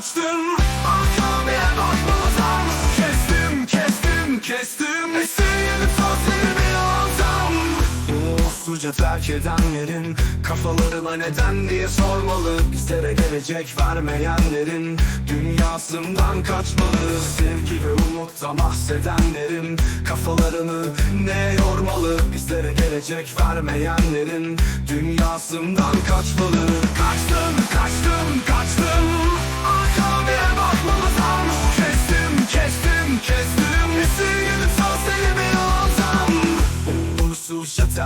kaçtım Arkamaya bakmadan Kestim kestim kestim. Esir sözlerimi aldım. Uğursuzca terk edenlerin Kafalarına neden diye sormalı. Bizlere gelecek vermeyenlerin Dünyasından kaçmalı. Sevgi ve umuttan bahsedenlerin Kafalarını ne yormalı? Bizlere gelecek vermeyenlerin Dünyasından kaçmalı. Kaçtım kaçtım kaçtım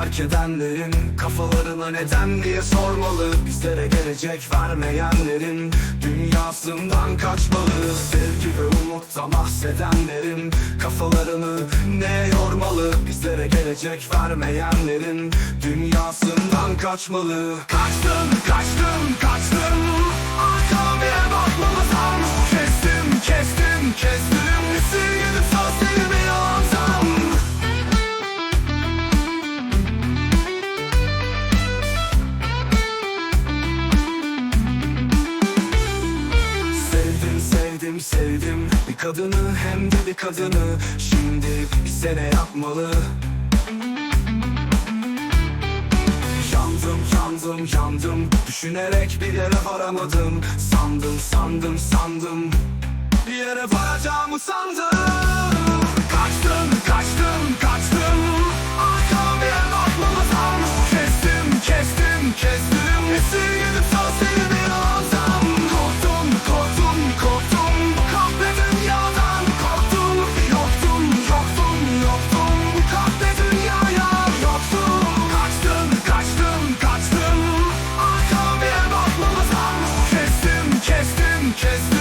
terk edenlerin Kafalarına neden diye sormalı. Bizlere gelecek vermeyenlerin Dünyasından kaçmalı. Sevgi ve umuttan bahsedenlerin Kafalarını ne yormalı? Bizlere gelecek vermeyenlerin Dünyasından kaçmalı. Kaçtım kaçtım kaçtım sevdim sevdim. Bir kadını hem de bir kadını. Şimdi bize ne yapmalı. Yandım yandım yandım. Düşünerek bir yere varamadım. Sandım sandım sandım. Bir yere varacağımı sandım. Kaçtım kaçtım kaçtım. Arkamaya bakmadan Kestim kestim kestim. Esir kaçtım